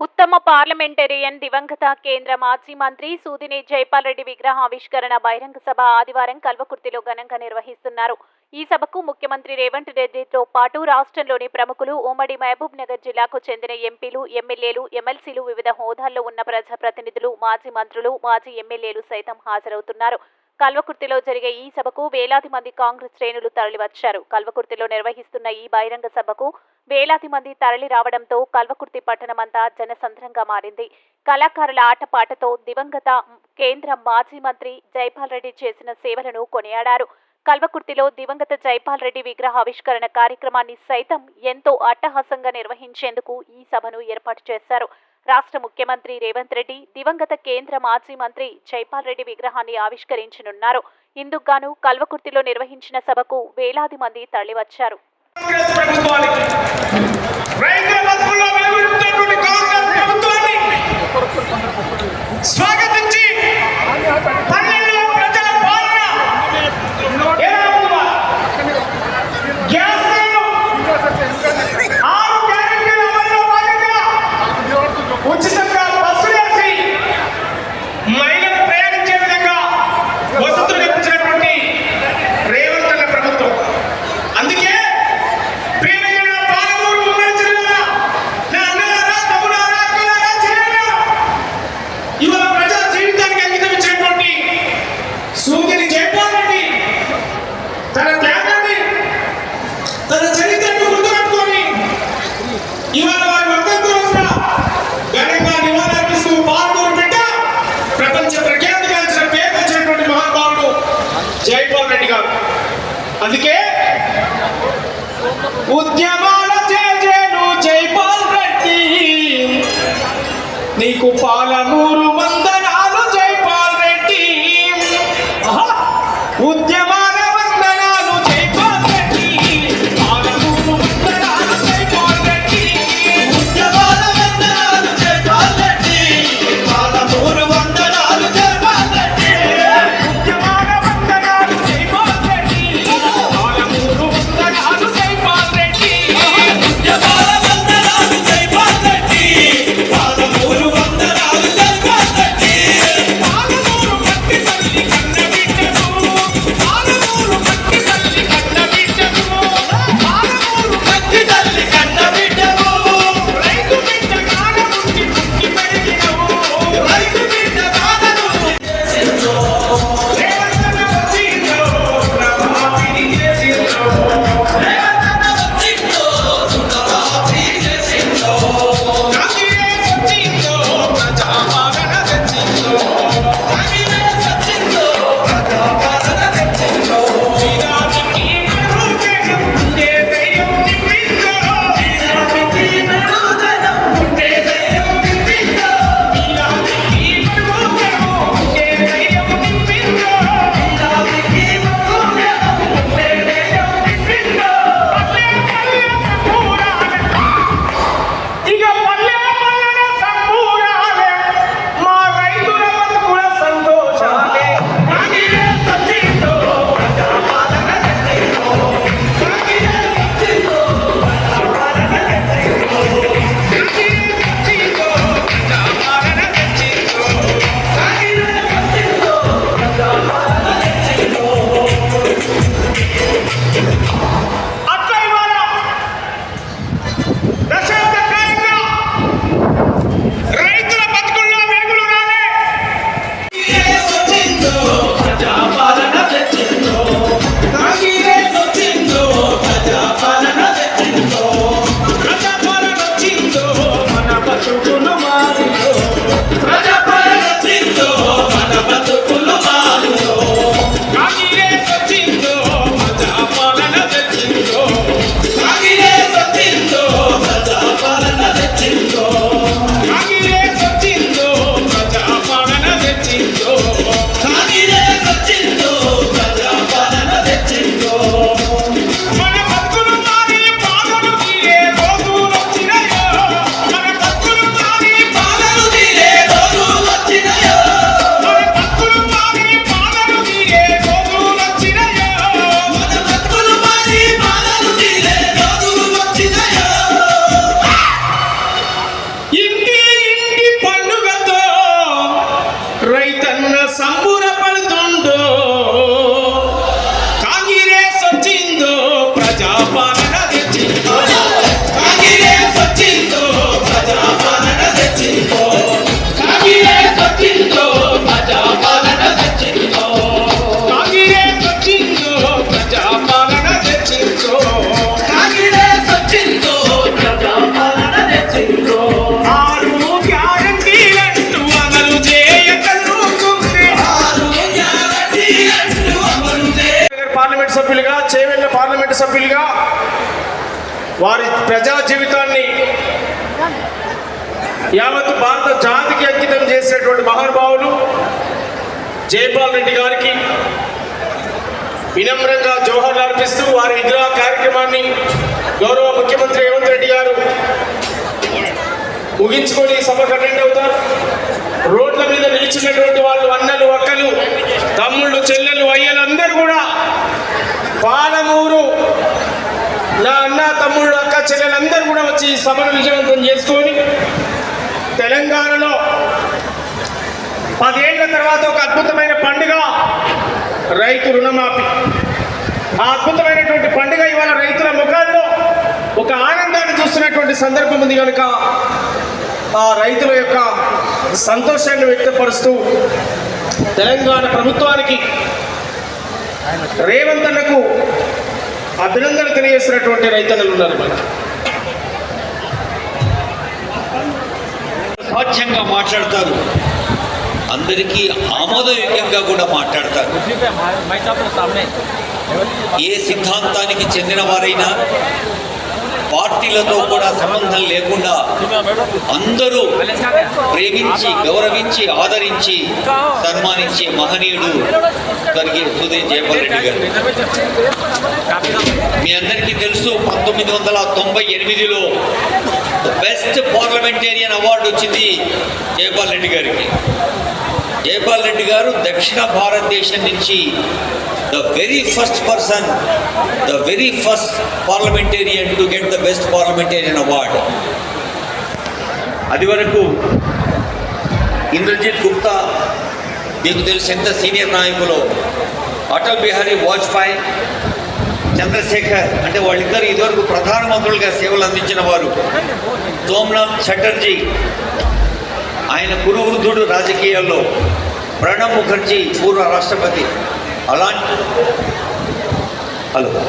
ఉత్తమ పార్లమెంటేరియన్ దివంగత కేంద్ర మాజీ మంత్రి సూదిని జైపాల్ రెడ్డి విగ్రహ ఆవిష్కరణ బహిరంగ సభ ఆదివారం కల్వకుర్తిలో ఘనంగా నిర్వహిస్తున్నారు. ఈ సభకు ముఖ్యమంత్రి రేవంత్ రెడ్డితో పాటు రాష్ట్రంలోని ప్రముఖులు ఉమ్మడి మహబూబ్ నగర్ జిల్లాకు చెందిన ఎంపీలు ఎమ్మెల్యేలు ఎమ్మెల్సీలు వివిధ హోదాల్లో ఉన్న ప్రజాప్రతినిధులు మాజీ మంత్రులు మాజీ ఎమ్మెల్యేలు సైతం హాజరవుతున్నారు. కల్వకుర్తిలో జరిగే ఈ సభకు వేలాది మంది కాంగ్రెస్ శ్రేణులు తరలివచ్చారు. కల్వకుర్తిలో నిర్వహిస్తున్న ఈ బహిరంగ సభకు వేలాది మంది తరలి రావడంతో కల్వకుర్తి పట్టణమంతా జనసంద్రంగా మారింది. కళాకారుల ఆటపాటతో దివంగత కేంద్ర మాజీ మంత్రి జైపాల్ రెడ్డి చేసిన సేవలను కొనియాడారు. కల్వకుర్తిలో దివంగత జైపాల్ రెడ్డి విగ్రహ ఆవిష్కరణ కార్యక్రమాన్ని సైతం ఎంతో అట్టహాసంగా నిర్వహించేందుకు ఈ సభను ఏర్పాటు చేశారు. రాష్ట్ర ముఖ్యమంత్రి రేవంత్ రెడ్డి దివంగత కేంద్ర మాజీ మంత్రి జైపాల్ రెడ్డి విగ్రహాన్ని ఆవిష్కరించనున్నారు. ఇందుకుగాను కల్వకుర్తిలో నిర్వహించిన సభకు వేలాది మంది తరలివచ్చారు. ఉద్యమాల చేజేను జైపాల్ రెడ్డి. నీకు పాలమూరు వారి ప్రజా జీవితాన్ని యావత్ భారత జాతికి అంకితం చేసినటువంటి మహానుభావులు జయపాల్ రెడ్డి గారికి వినమ్రంగా జోహర్లు అర్పిస్తూ వారి విగ్రహ కార్యక్రమాన్ని గౌరవ ముఖ్యమంత్రి రేవంత్ రెడ్డి గారు ముగించుకొని సభకు అటెండ్ అవుతారు. రోడ్ల మీద నిలిచినటువంటి వాళ్ళు అన్నలు అక్కలు తమ్ముళ్ళు చెల్లెలు అయ్యలు అందరూ కూడా పాలమూరు నా అన్న తమ్ముడు అక్క చెల్లెలందరూ కూడా వచ్చి ఈ సభను విజయవంతం చేసుకొని తెలంగాణలో పదేళ్ళ తర్వాత ఒక అద్భుతమైన పండుగ రైతు రుణమాఫీ. ఆ అద్భుతమైనటువంటి పండుగ ఇవాళ రైతుల ముఖాల్లో ఒక ఆనందాన్ని చూస్తున్నటువంటి సందర్భం ఉంది కనుక ఆ రైతుల యొక్క సంతోషాన్ని వ్యక్తపరుస్తూ తెలంగాణ ప్రభుత్వానికి రేవంత్ అన్నకు అభినందన తెలియజేసినటువంటి రైతన్నులు ఉన్నారు మరి. స్వచ్ఛంగా మాట్లాడతారు. అందరికీ ఆమోదయోగ్యంగా కూడా మాట్లాడతారు. ఏ సిద్ధాంతానికి చెందిన వారైనా పార్టీలతో కూడా సంబంధం లేకుండా అందరూ ప్రేమించి గౌరవించి ఆదరించి సన్మానించే మహనీయుడు తనకి సుధీర్ జయపాల్ రెడ్డి గారు. మీ అందరికీ తెలుసు పంతొమ్మిది వందల తొంభై ఎనిమిదిలో బెస్ట్ పార్లమెంటేరియన్ అవార్డు వచ్చింది జయపాల్ రెడ్డి గారికి. జయపాల్ రెడ్డి గారు దక్షిణ భారతదేశం నుంచి the very first person the very first parliamentarian to get the best parliamentarian award. అది వరకు ఇంద్రజిత్ గుప్తా మీకు తెలిసి ఎంత సీనియర్ నాయకులు. అటల్ బిహారీ వాజ్పేయి చంద్రశేఖర్ అంటే వాళ్ళిద్దరు ఇదివరకు ప్రధానమంత్రులుగా సేవలు అందించిన వారు. సోమనాథ్ చటర్జీ ఆయన గురువృద్ధుడు రాజకీయాల్లో. ప్రణబ్ ముఖర్జీ పూర్వ రాష్ట్రపతి. అలాంటి హలో.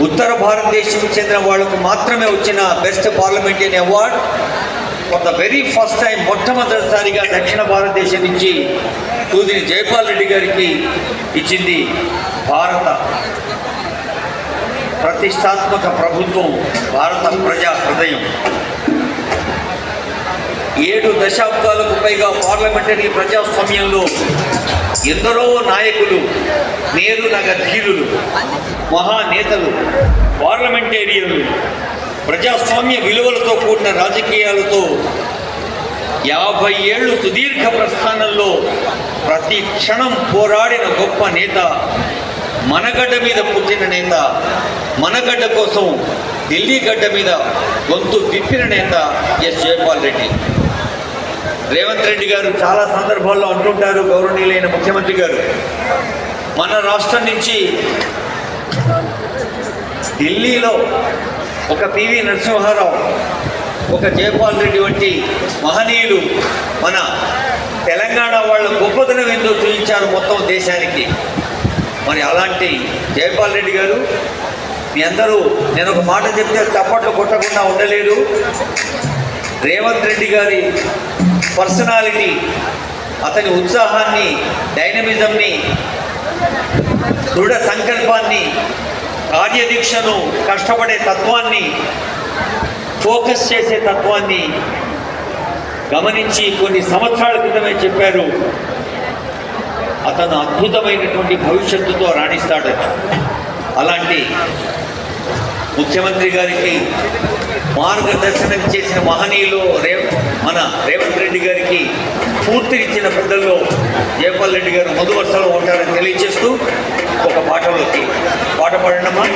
ఉత్తర భారతదేశం చెందిన వాళ్ళకు మాత్రమే వచ్చిన best parliamentary award. For the very first time మొట్టమొదటిసారిగా దక్షిణ భారతదేశం నుంచి తూదిని జైపాల్ రెడ్డి గారికి ఇచ్చింది భారత ప్రతిష్టాత్మక ప్రభుత్వం భారత ప్రజా హృదయం. ఏడు దశాబ్దాలకు పైగా పార్లమెంటరీ ప్రజాస్వామ్యంలో ఎందరో నాయకులు మేరునగ ధీరులు మహానేతలు పార్లమెంటేరియన్లు ప్రజాస్వామ్య విలువలతో కూడిన రాజకీయాలతో యాభై ఏళ్ళు సుదీర్ఘ ప్రస్థానంలో ప్రతి క్షణం పోరాడిన గొప్ప నేత మనగడ్డ మీద పుట్టిన నేత మనగడ్డ కోసం ఢిల్లీ గడ్డ మీద గొంతు విప్పిన నేత ఎస్. జయపాల్ రెడ్డి. రేవంత్ రెడ్డి గారు చాలా సందర్భాల్లో అంటుంటారు గౌరవనీయులైన ముఖ్యమంత్రి గారు. మన రాష్ట్రం నుంచి ఢిల్లీలో ఒక పివి నరసింహారావు ఒక జయపాల్ రెడ్డి వంటి మహనీయులు మన తెలంగాణ వాళ్ళ గొప్పతనం ఏందో చూపించారు మొత్తం దేశానికి. మరి అలాంటి జయపాల్ రెడ్డి గారు మీ అందరూ నేను ఒక మాట చెప్తే చప్పట్లు కొట్టకుండా ఉండలేదు రేవంత్ రెడ్డి గారి పర్సనాలిటీ అతని ఉత్సాహాన్ని డైనమిజంని దృఢ సంకల్పాన్ని కార్యదీక్షను కష్టపడే తత్వాన్ని ఫోకస్ చేసే తత్వాన్ని గమనించి కొన్ని సంవత్సరాల క్రితమే చెప్పారు. అతను అద్భుతమైనటువంటి భవిష్యత్తుతో రాణిస్తాడు అలాంటి ముఖ్యమంత్రి గారికి మార్గదర్శనం చేసిన మహనీయులు రే మన రేవంత్ రెడ్డి గారికి పూర్తినిచ్చిన బిడ్డల్లో జయపాల్ రెడ్డి గారు ముందు వరుసలో ఉంటారని తెలియజేస్తూ ఒక పాటలోకి పాట పాడనమ్మా